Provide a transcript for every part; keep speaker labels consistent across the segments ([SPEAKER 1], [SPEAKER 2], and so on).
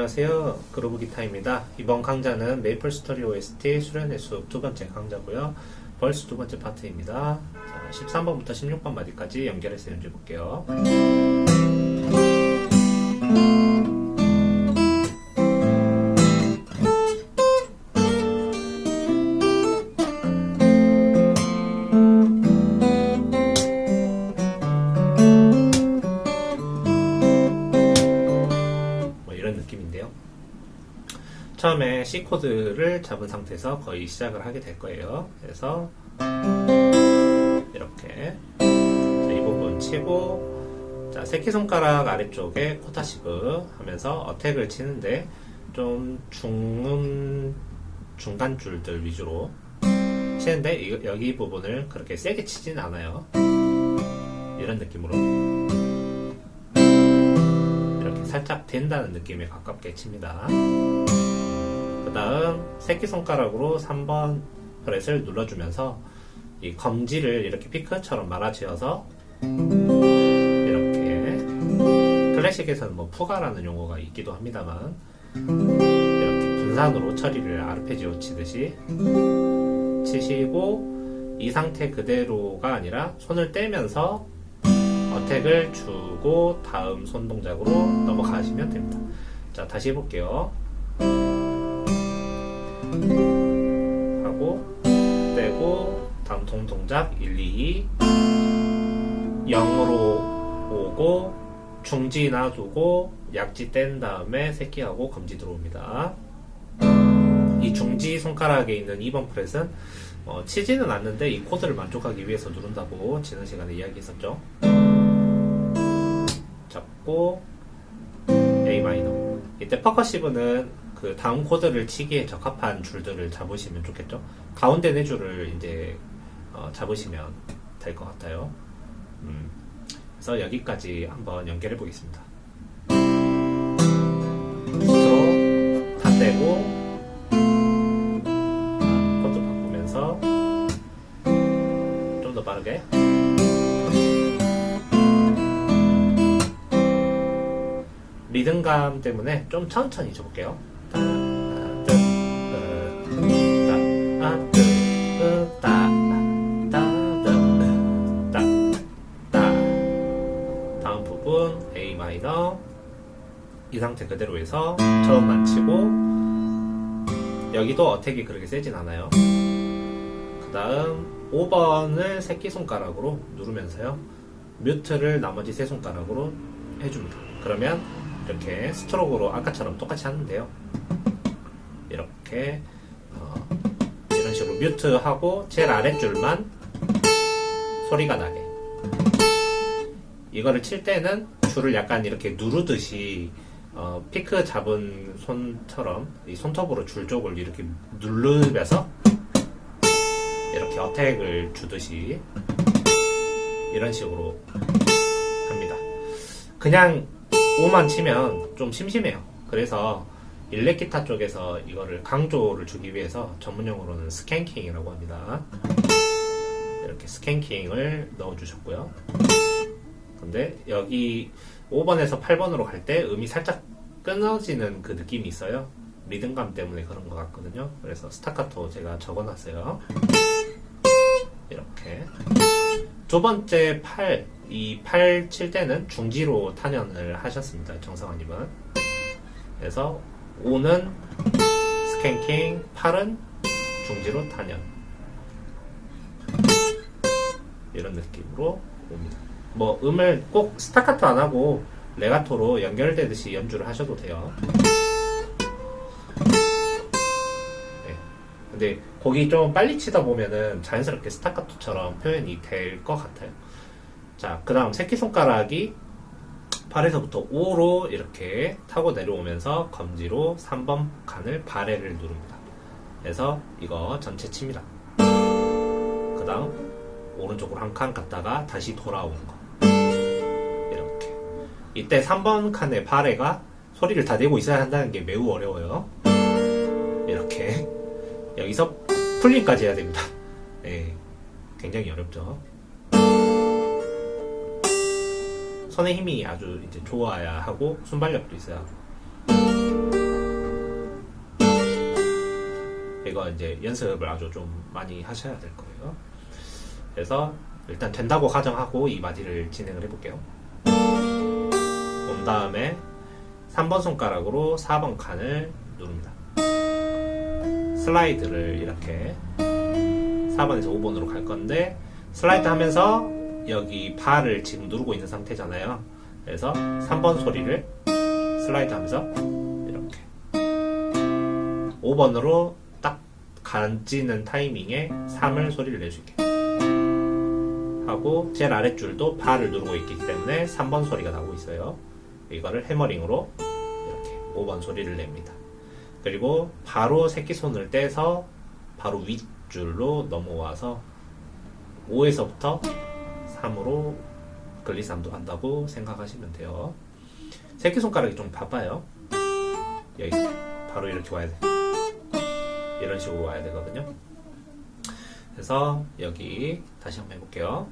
[SPEAKER 1] 안녕하세요. 그루브 기타입니다. 이번 강좌는 메이플 스토리 OST 수련의 수업 두 번째 강좌고요. 벌스 두 번째 파트입니다. 자, 13번부터 16번 마디까지 연결해서 연주해 볼게요. 처음에 C 코드를 잡은 상태에서 거의 시작을 하게 될 거예요. 그래서 이렇게 자, 이 부분 치고 자 새끼손가락 아래쪽에 코타시브 하면서 어택을 치는데 좀 중음 중간 줄들 위주로 치는데 이- 여기 부분을 그렇게 세게 치진 않아요. 이런 느낌으로 이렇게 살짝 된다는 느낌에 가깝게 칩니다. 그 다음 새끼손가락으로 3번 프렛을 눌러주면서 이 검지를 이렇게 피크처럼 말아쥐어서 이렇게 클래식에서는 뭐 푸가라는 용어가 있기도 합니다만 이렇게 분산으로 처리를 아르페지오 치듯이 치시고 이 상태 그대로가 아니라 손을 떼면서 어택을 주고 다음 손 동작으로 넘어가시면 됩니다. 자, 다시 해볼게요. 하고, 떼고, 다음 동 동작 1, 2, 0으로 오고, 중지 놔두고, 약지 뗀 다음에 새끼하고 검지 들어옵니다. 이 중지 손가락에 있는 2번 프렛은 어, 치지는 않는데 이 코드를 만족하기 위해서 누른다고 지난 시간에 이야기했었죠. 잡고 A 마이너. 이때 퍼커시브는 그 다음 코드를 치기에 적합한 줄들을 잡으시면 좋겠죠. 가운데 네 줄을 이제 어, 잡으시면 될 것 같아요. 음, 그래서 여기까지 한번 연결해 보겠습니다. 스트로 다 떼고 코드 바꾸면서 좀 더 빠르게 리듬감 때문에 좀 천천히 쳐볼게요. 다음 부분 A 마이너 이 상태 그대로 해서 처음만 치고 여기도 어택이 그렇게 세진 않아요. 그 다음 5번을 새끼손가락으로 누르면서요. 뮤트를 나머지 세 손가락으로 해줍니다. 그러면 이렇게 스트로크로 아까처럼 똑같이 하는데요. 이렇게 뮤트하고 제일 아랫줄만 소리가 나게 이거를 칠 때는 줄을 약간 이렇게 누르듯이 어, 피크 잡은 손처럼 이 손톱으로 줄 쪽을 이렇게 누르면서 이렇게 어택을 주듯이 이런 식으로 합니다. 그냥 5만 치면 좀 심심해요. 그래서 일렉기타 쪽에서 이거를 강조를 주기 위해서 전문용어로는 스캔킹이라고 합니다. 이렇게 스캔킹을 넣어주셨고요. 근데 여기 5번에서 8번으로 갈 때 음이 살짝 끊어지는 그 느낌이 있어요. 리듬감 때문에 그런 것 같거든요. 그래서 스타카토 제가 적어놨어요. 이렇게. 두 번째 8, 이 8 칠 때는 중지로 탄연을 하셨습니다. 정상환님은. 그래서 5는 스캔킹, 8은 중지로 탄연. 이런 느낌으로 옵니다. 뭐 음을 꼭 스타카토 안 하고 레가토로 연결되듯이 연주를 하셔도 돼요. 네. 근데 곡이 좀 빨리 치다 보면은 자연스럽게 스타카토처럼 표현이 될 것 같아요. 자, 그 다음 새끼손가락이 8에서부터 5로 이렇게 타고 내려오면서 검지로 3번 칸을 발해를 누릅니다. 그래서 이거 전체 칩니다. 그 다음 오른쪽으로 한 칸 갔다가 다시 돌아오는 거. 이렇게. 이때 3번 칸의 발해가 소리를 다 내고 있어야 한다는 게 매우 어려워요. 이렇게. 여기서 풀림까지 해야 됩니다. 네, 굉장히 어렵죠. 선의 힘이 아주 이제 좋아야 하고 순발력도 있어야 하고. 이거 이제 연습을 아주 좀 많이 하셔야 될 거예요. 그래서 일단 된다고 가정하고 이 마디를 진행을 해볼게요. 온 다음에 3번 손가락으로 4번 칸을 누릅니다. 슬라이드를 이렇게 4번에서 5번으로 갈 건데 슬라이드 하면서 여기 바를 지금 누르고 있는 상태잖아요. 그래서 3번 소리를 슬라이드 하면서 이렇게 5번으로 딱 간지는 타이밍에 3을 소리를 있게 하고 제일 아랫줄도 바를 누르고 있기 때문에 3번 소리가 나고 있어요. 이거를 해머링으로 이렇게 5번 소리를 냅니다. 그리고 바로 새끼손을 떼서 바로 윗줄로 넘어와서 5에서부터 3으로 글리삼도 한다고 생각하시면 돼요. 새끼손가락이 좀 바빠요. 여기 바로 이렇게 와야 돼. 이런 식으로 와야 되거든요. 그래서 여기 다시 한번 해볼게요.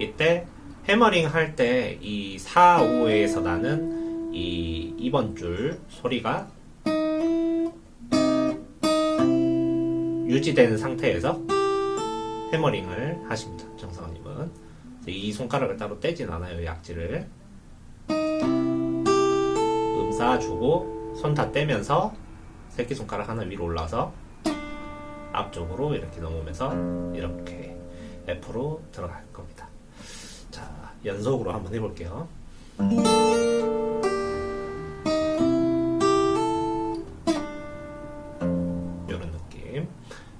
[SPEAKER 1] 이때 해머링 할 때 이 4, 5에서 나는 이 2번 줄 소리가 유지된 상태에서 해머링을 하십니다. 정상원님은 이 손가락을 따로 떼진 않아요. 약지를 음사 주고 손 다 떼면서 새끼손가락 하나 위로 올라서 앞쪽으로 이렇게 넘으면서 이렇게 F로 들어갈 겁니다. 자, 연속으로 한번 해볼게요.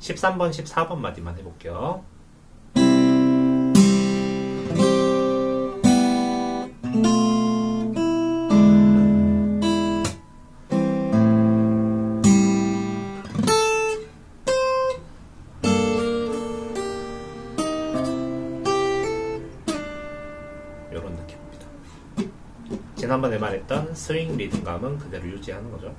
[SPEAKER 1] 13번, 14번 마디만 해볼게요. 이런 느낌입니다. 지난번에 말했던 스윙 리듬감은 그대로 유지하는 거죠.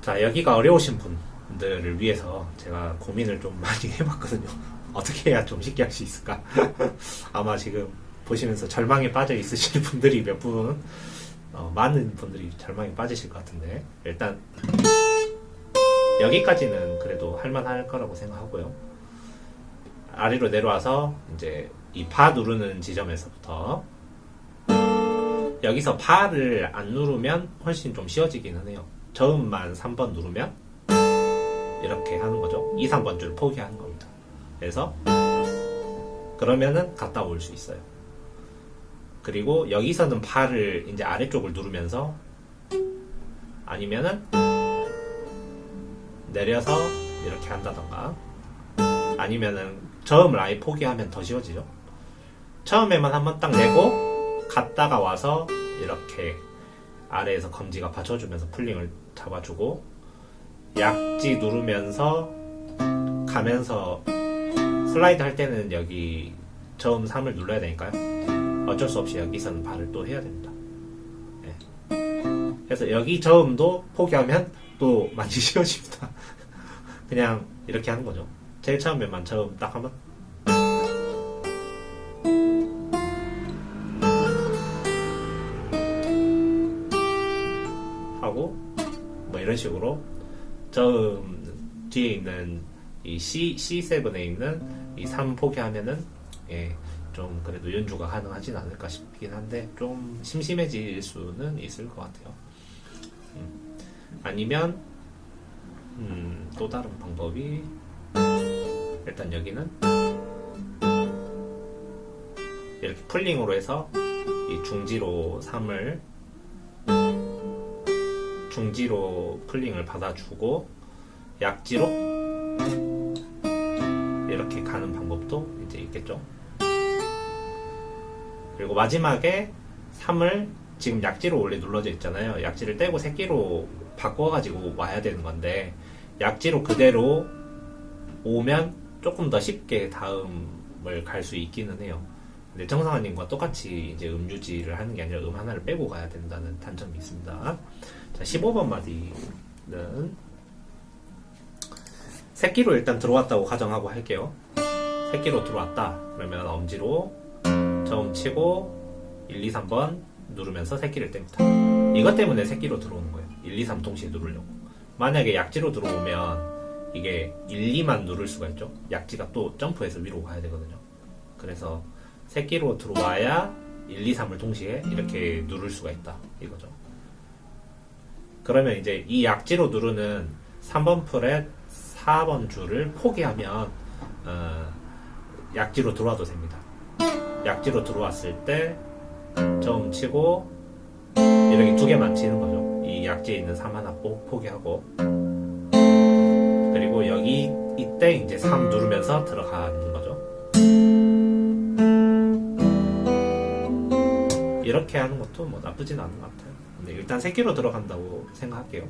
[SPEAKER 1] 자, 여기가 어려우신 분 들을 위해서 제가 고민을 좀 많이 해봤거든요. 어떻게 해야 좀 쉽게 할 수 있을까? 아마 지금 보시면서 절망에 빠져 있으실 분들이 몇 분, 어, 많은 분들이 절망에 빠지실 것 같은데, 일단, 여기까지는 그래도 할만할 거라고 생각하고요. 아래로 내려와서, 이제, 이바 누르는 지점에서부터, 여기서 바를 안 누르면 훨씬 좀 쉬워지기는 해요. 저음만 3번 누르면 이렇게 하는 거죠. 2, 3번 줄 포기하는 겁니다. 그래서 그러면은 갔다 올 수 있어요. 그리고 여기서는 바를 이제 아래쪽을 누르면서 아니면은 내려서 이렇게 한다던가 아니면은 저음을 아예 포기하면 더 쉬워지죠. 처음에만 한번 딱 내고 갔다가 와서 이렇게 아래에서 검지가 받쳐주면서 풀링을 잡아주고 약지 누르면서 가면서 슬라이드 할 때는 여기 저음 3을 눌러야 되니까요. 어쩔 수 없이 여기서는 발을 또 해야 됩니다. 네. 그래서 여기 저음도 포기하면 또 많이 쉬워집니다. 그냥 이렇게 하는 거죠. 제일 처음에만 저음 딱 한번 하고 뭐 이런 식으로 저음 뒤에 있는 이 C C7에 있는 이 3 포기하면은 예, 좀 그래도 연주가 가능하진 않을까 싶긴 한데 좀 심심해질 수는 있을 것 같아요. 음. 아니면 음, 또 다른 방법이 일단 여기는 이렇게 풀링으로 해서 이 중지로 3을 중지로 풀링을 받아주고 약지로 이렇게 가는 방법도 이제 있겠죠. 그리고 마지막에 3을 지금 약지로 원래 눌러져 있잖아요. 약지를 떼고 새끼로 바꿔가지고 와야 되는 건데 약지로 그대로 오면 조금 더 쉽게 다음을 갈 수 있기는 해요. 근데 정상아님과 똑같이 이제 음 유지를 하는 게 아니라 음 하나를 빼고 가야 된다는 단점이 있습니다. 자, 15번 마디는 새끼로 일단 들어왔다고 가정하고 할게요. 새끼로 들어왔다. 그러면 엄지로 저음 치고 1, 2, 3번 누르면서 새끼를 뗍니다. 이것 때문에 새끼로 들어오는 거예요. 1, 2, 3 동시에 누르려고. 만약에 약지로 들어오면 이게 1, 2만 누를 수가 있죠. 약지가 또 점프해서 위로 가야 되거든요. 그래서 새끼로 들어와야 1, 2, 3을 동시에 이렇게 누를 수가 있다. 이거죠. 그러면 이제 이 약지로 누르는 3번 프렛 4번 줄을 포기하면 어, 약지로 들어와도 됩니다. 약지로 들어왔을 때점 치고 이렇게 두 개만 치는 거죠. 이 약지에 있는 3 하나 포, 포기하고 그리고 여기 이때 이제 3 누르면서 들어가는 거죠. 이렇게 하는 것도 뭐 나쁘진 않은 것 같아요. 근데 일단 새끼로 들어간다고 생각할게요.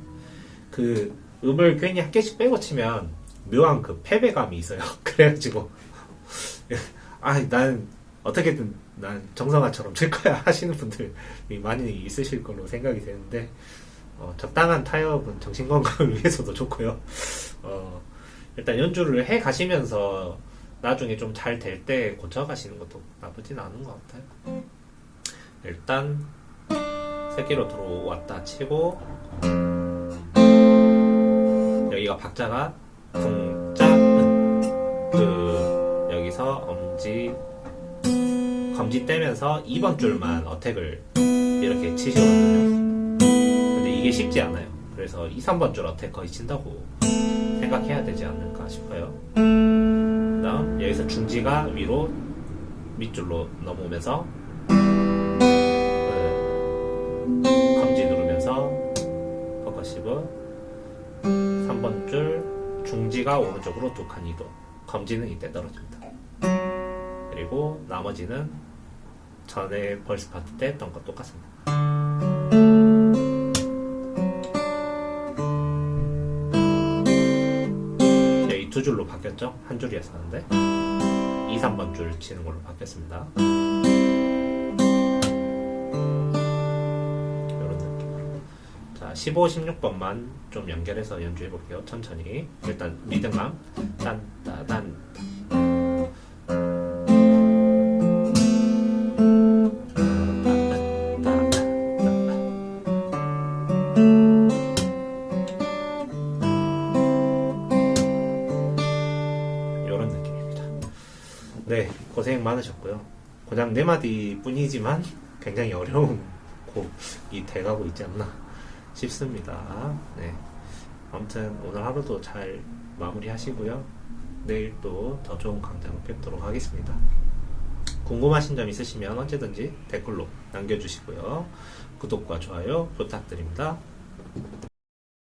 [SPEAKER 1] 그 음을 괜히 한 개씩 빼고 치면 묘한 그 패배감이 있어요. 그래가지고 아, 난 어떻게든 난 정성아처럼 칠 거야 하시는 분들이 많이 있으실 걸로 생각이 되는데 어, 적당한 타협은 정신 건강을 위해서도 좋고요. 어, 일단 연주를 해 가시면서 나중에 좀 잘 될 때 고쳐 가시는 것도 나쁘진 않은 것 같아요. 일단 새끼로 들어왔다 치고 여기가 박자가 쿵짝 그 여기서 엄지 검지 떼면서 2번 줄만 어택을 이렇게 치시거든요. 근데 이게 쉽지 않아요. 그래서 2, 3번 줄 어택 거의 친다고 생각해야 되지 않을까 싶어요. 그 다음 여기서 중지가 위로 밑줄로 넘어오면서 3번 줄 중지가 오른쪽으로 두 칸 이동 검지는 이때 떨어집니다. 그리고 나머지는 전에 벌스 파트 때 했던 것 똑같습니다. 여기 두 줄로 바뀌었죠? 한 줄이었었는데 2, 3번 줄 치는 걸로 바뀌었습니다 자, 15, 16번만 좀 연결해서 연주해 볼게요. 천천히. 일단 리듬감. 딴, 따, 단. 이런 느낌입니다. 네, 고생 많으셨고요. 고장 네 마디 뿐이지만 굉장히 어려운 곡이 돼가고 있지 않나 싶습니다. 네. 아무튼 오늘 하루도 잘 마무리하시고요. 내일 또 더 좋은 강좌로 뵙도록 하겠습니다. 궁금하신 점 있으시면 언제든지 댓글로 남겨주시고요. 구독과 좋아요 부탁드립니다.